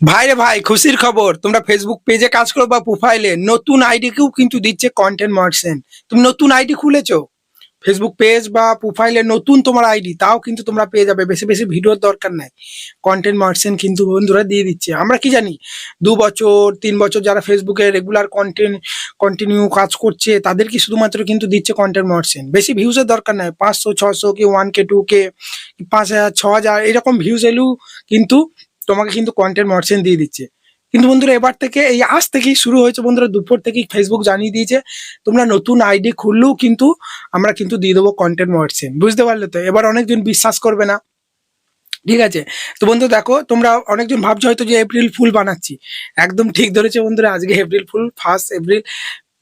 ভাই রে ভাই, খুশির খবর। তোমরা ফেসবুক পেজে কাজ করো বা প্রোফাইলে নতুন আইডি কেও কিন্তু দিচ্ছে কন্টেন্ট মার্সেন্ট তুমি নতুন আইডি খুলেছো? ফেসবুক পেজ বা প্রোফাইলে নতুন তোমার আইডি তাও কিন্তু তোমরা পেয়ে যাবে। বেশি বেশি ভিডিওর দরকার নাই। কন্টেন্ট মার্সেন্ট কিন্তু বন্ধুরা দিয়ে দিচ্ছে। আমরা কি জানি? দু বছর, তিন বছর যারা ফেসবুকে রেগুলার কন্টেন্ট কন্টিনিউ কাজ করছে, তাদেরকে শুধুমাত্র কিন্তু দিচ্ছে কন্টেন্ট মার্সেন্ট বেশি ভিউজের দরকার নাই। পাঁচশো ছশো কি ওয়ান কে টু কে, পাঁচ হাজার, ছ হাজার, এরকম ভিউজ এলেও কিন্তু তোমাকে কিন্তু কন্টেন্ট মার্চেন্ট দিয়ে দিচ্ছে। কিন্তু বন্ধুরা, এবার থেকে এই আজ থেকেই শুরু হয়েছে বন্ধুরা, দুপুর থেকেই ফেসবুক জানিয়ে দিয়েছে, তোমরা নতুন আইডি খুললেও কিন্তু আমরা কিন্তু দিয়ে দেবো কন্টেন্ট মার্চেন্ট বুঝতে পারলে তো? এবার অনেকজন বিশ্বাস করবে না। ঠিক আছে? তো বন্ধু, দেখো, তোমরা অনেকজন ভাবছ হয়তো যে এপ্রিল ফুল বানাচ্ছি। একদম ঠিক ধরেছে বন্ধুরা, আজকে এপ্রিল ফুল ফার্স্ট এপ্রিল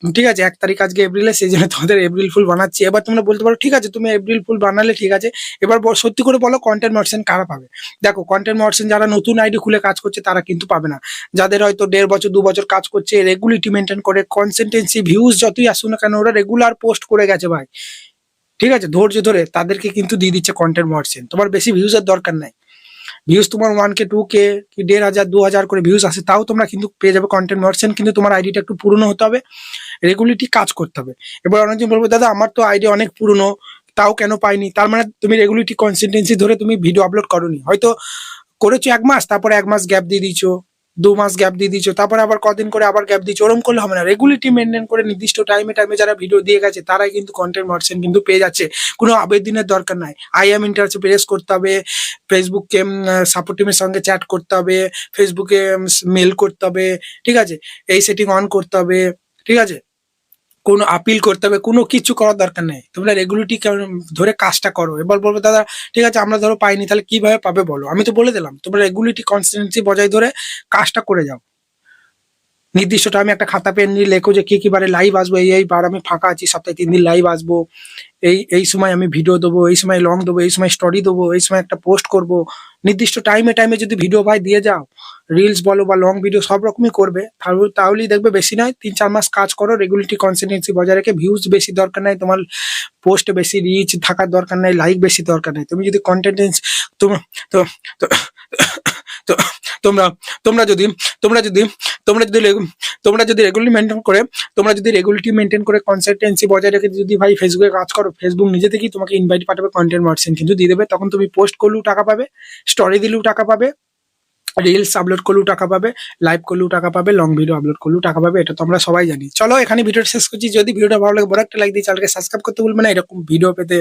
ঠিক আছে, এক তারিখ আজকে এপ্রিলে সেই জন্য তোমাদের এপ্রিল ফুল বানাচ্ছি। এবার তোমরা বলতে পারো, ঠিক আছে, তুমি এপ্রিল ফুল বানালে ঠিক আছে। এবার সত্যি করে বলো কন্টেন্ট মার্চেন্ট কারা পাবে? দেখো কন্টেন্ট মার্চেন্ট যারা নতুন আইডি খুলে কাজ করছে, তারা কিন্তু পাবে না। যাদের হয়তো দেড় বছর, দু বছর কাজ করছে রেগুলিটি মেনটেন করে কনসিস্টেন্সি ভিউজ যতই আসুক না কেন, ওরা রেগুলার পোস্ট করে গেছে ভাই। ঠিক আছে, ধৈর্য ধরে তাদেরকে কিন্তু দিয়ে দিচ্ছে কন্টেন্ট মার্চেন্ট তোমার বেশি ভিউজের দরকার নাই। ভিউজ তোমার ওয়ান কে টু কে কি দেড় হাজার, দু হাজার করে ভিউজ আসে, তাও তোমরা কিন্তু পেয়ে যাবে কন্টেন্ট ভার্সন কিন্তু তোমার আইডিটা একটু পুরনো হতে হবে রেগুলিটি কাজ করতে হবে। এবার অনেকজন বলব, দাদা, আমার তো আইডি অনেক পুরনো, তাও কেন পাইনি? তার মানে তুমি রেগুলিটি কনসিস্টেন্সি ধরে তুমি ভিডিও আপলোড করোনি। হয়তো করেছ এক মাস, তারপরে এক মাস গ্যাপ দিয়ে দিয়েছ। দু মাস গ্যাপ দিয়ে দিচ্ছ তারপরে আবার কদিন করে আবার গ্যাপ দিচ্ছ ওরকম করলে হবে না। রেগুলিটি মেনটেন করে নির্দিষ্ট টাইমে টাইমে যারা ভিডিও দিয়ে গেছে, তারাই কিন্তু কন্টেন্ট মার্সেন কিন্তু পেয়ে যাচ্ছে। কোনো আবেদনের দরকার নাই। আই এম ইন্টারসে প্রেস করতে হবে ফেসবুককে সাপোর্ট টিমের সঙ্গে চ্যাট করতে হবে ফেসবুকে মেল করতে হবে, ঠিক আছে? এই সেটিং অন করতে হবে, ঠিক আছে? কোনো আপিল করতে হবে, কোনো কিছু করার দরকার নেই। তোমরা রেগুলিটি ধরে কাজটা করো। এবার বলব, দাদা, ঠিক আছে, আমরা ধরো পাইনি, তাহলে কীভাবে পাবে বলো? আমি তো বলে দিলাম, তোমরা রেগুলিটি কনসিস্টেন্সি বজায় ধরে কাজটা করে যাও। নির্দিষ্ট টাইমে একটা খাতা পেন নিয়ে লেখো যে কি কি বারে লাইভ আসব, এই এই বার আমি ফাঁকা আছি, সপ্তাহে তিন দিন লাইভ আসব, এই এই সময় আমি ভিডিও দেবো, এই সময় লং দেবো, এই সময় স্টোরি দেবো, এই সময় একটা পোস্ট করব। নির্দিষ্ট টাইমে টাইমে যদি ভিডিও ভাই দিয়ে যাও রিলস বলো বা লং ভিডিও সব রকমই করবে তাহলেই দেখবে বেশি নয়, তিন চার মাস কাজ করো রেগুলিটি কনসিস্টেন্সি বজায় রেখে ভিউজ বেশি দরকার নাই, তোমার পোস্ট বেশি রিচ থাকার দরকার নাই লাইক বেশি দরকার নাই। তুমি যদি কন্টেন্ট তোমরা তো তো- তো তোমরা তোমরা যদি তোমরা যদি তোমরা যদি তোমরা যদি রেগুলার মেনটেন করে, তোমরা যদি রেগুলারিটি মেনটেন করে কনসিস্টেন্সি বজায় রেখে যদি ভাই ফেসবুকে কাজ করো ফেসবুক নিজে থেকেই তোমাকে ইনভাইট পাঠাবে কন্টেন্ট মার্চেন্ট কিন্তু দিয়ে দেবে, তখন তুমি পোস্ট করলেও টাকা পাবে স্টোরি দিলেও টাকা পাবে রিলস আপলোড করলেও টাকা পাবে লাইভ করলেও টাকা পাবে লং ভিডিও আপলোড করলেও টাকা পাবে, এটা তো আমরা সবাই জানি। চলো এখানে ভিডিওটা শেষ করছি, যদি ভিডিওটা ভালো লাগে বড় একটা লাইক দিয়ে চ্যানেলকে সাবস্ক্রাইব করতে ভুলবে না, এরকম ভিডিও পেতে